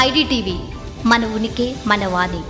IDTV మన ఉనికి మన వాణి.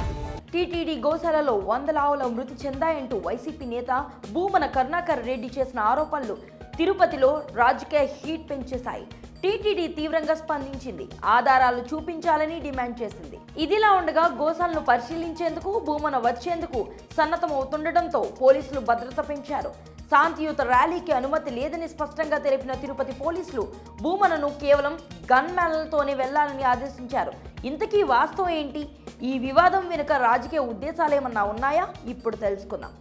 టీటీడీ గోశాలలో వందల ఆవుల మృతి చెందాయంటూ వైసీపీ నేత భూమన కరుణాకర్ రెడ్డి చేసిన ఆరోపణలు తిరుపతిలో రాజకీయ హీట్ పెంచేశాయి. టీటీడీ తీవ్రంగా స్పందించింది. ఆధారాలు చూపించాలని డిమాండ్ చేసింది. ఇదిలా ఉండగా గోశాలను పరిశీలించేందుకు భూమన వచ్చేందుకు సన్నద్ధమవుతుండటంతో పోలీసులు భద్రత పెంచారు. శాంతియుత ర్యాలీకి అనుమతి లేదని స్పష్టంగా తెలిపిన తిరుపతి పోలీసులు భూమనను కేవలం గన్ మ్యాన్లతోనే వెళ్ళాలని ఆదేశించారు. ఇంతకీ వాస్తవం ఏంటి? ఈ వివాదం వెనుక రాజకీయ ఉద్దేశాలేమన్నా ఉన్నాయా? ఇప్పుడు తెలుసుకుందాం.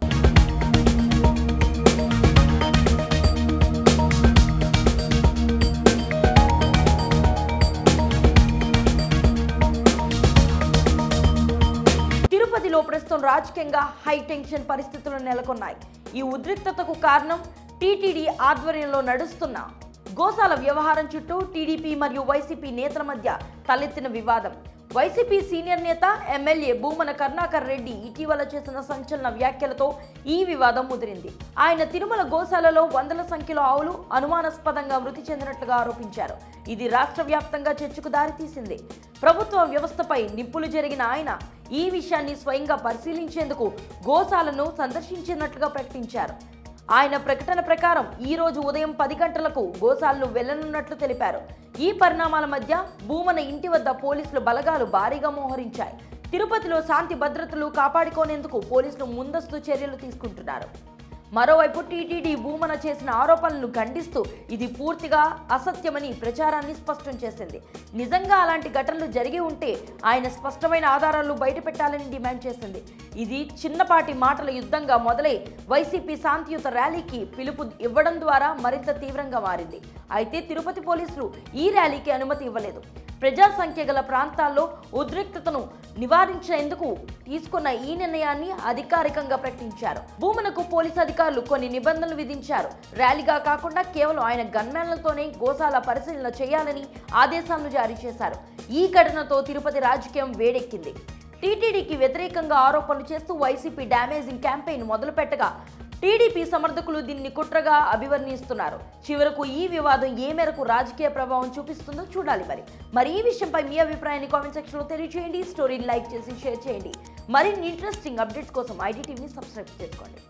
తిరుపతిలో ప్రస్తుతం రాజకీయంగా హై టెన్షన్ పరిస్థితులు నెలకొన్నాయి. ఈ ఉద్రిక్తతకు కారణం టీటీడీ ఆధ్వర్యంలో నడుస్తున్న గోశాల వ్యవహారం చుట్టూ టీడీపీ మరియు వైసీపీ నేతల మధ్య తలెత్తిన వివాదం. వైసీపీ సీనియర్ నేత ఎమ్మెల్యే భూమన కరుణాకర్ రెడ్డి ఇటీవల చేసిన సంచలన వ్యాఖ్యలతో ఈ వివాదం ముదిరింది. ఆయన తిరుమల గోశాలలో వందల సంఖ్యలో ఆవులు అనుమానాస్పదంగా మృతి చెందినట్లుగా ఆరోపించారు. ఇది రాష్ట్ర వ్యాప్తంగా చర్చకు దారితీసింది. ప్రభుత్వ వ్యవస్థపై నిప్పులు జరిగిన ఆయన ఈ విషయాన్ని స్వయంగా పరిశీలించేందుకు గోశాలను సందర్శించినట్లుగా ప్రకటించారు. ఆయన ప్రకటన ప్రకారం ఈ రోజు ఉదయం పది గంటలకు గోశాలను వెళ్ళనున్నట్లు తెలిపారు. ఈ పరిణామాల మధ్య భూమన ఇంటి వద్ద పోలీసులు బలగాలు భారీగా మోహరించాయి. తిరుపతిలో శాంతి భద్రతలు కాపాడుకోనేందుకు పోలీసులు ముందస్తు చర్యలు తీసుకుంటున్నారు. మరోవైపు టీటీడీ భూమన చేసిన ఆరోపణలను ఖండిస్తూ ఇది పూర్తిగా అసత్యమని ప్రచారాన్ని స్పష్టం చేసింది. నిజంగా అలాంటి ఘటనలు జరిగి ఉంటే ఆయన స్పష్టమైన ఆధారాలు బయటపెట్టాలని డిమాండ్ చేసింది. ఇది చిన్నపాటి మాటల యుద్ధంగా మొదలై వైసీపీ శాంతియుత ర్యాలీకి పిలుపు ఇవ్వడం ద్వారా మరింత తీవ్రంగా మారింది. అయితే తిరుపతి పోలీసులు ఈ ర్యాలీకి అనుమతి ఇవ్వలేదు. ప్రజా సంఖ్య గల ప్రాంతాల్లో ఉద్రిక్త నివారించేందుకు తీసుకున్న ఈ నిర్ణయాన్ని అధికారికంగా ప్రకటించారు. భూమనకు పోలీసు అధికారులు కొన్ని నిబంధనలు విధించారు. ర్యాలీగా కాకుండా కేవలం ఆయన గన్మ్యాన్లతోనే గోశాల పరిశీలన చేయాలని ఆదేశాలను జారీ చేశారు. ఈ ఘటనతో తిరుపతి రాజకీయం వేడెక్కింది. టీటీడీకి వ్యతిరేకంగా ఆరోపణలు చేస్తూ వైసీపీ డ్యామేజింగ్ క్యాంపెయిన్ మొదలుపెట్టగా టీడీపీ సమర్థకులు దీన్ని కుట్రగా అభివర్ణిస్తున్నారు. చివరకు ఈ వివాదం ఏ మేరకు రాజకీయ ప్రభావం చూపిస్తుందో చూడాలి మరి. మరి ఈ విషయంపై మీ అభిప్రాయాన్ని కామెంట్ సెక్షన్లో తెలియజేయండి స్టోరీని లైక్ చేసి షేర్ చేయండి. మరిన్ని ఇంట్రెస్టింగ్ అప్డేట్స్ కోసం ఐటీ టీవీని సబ్స్క్రైబ్ చేసుకోండి.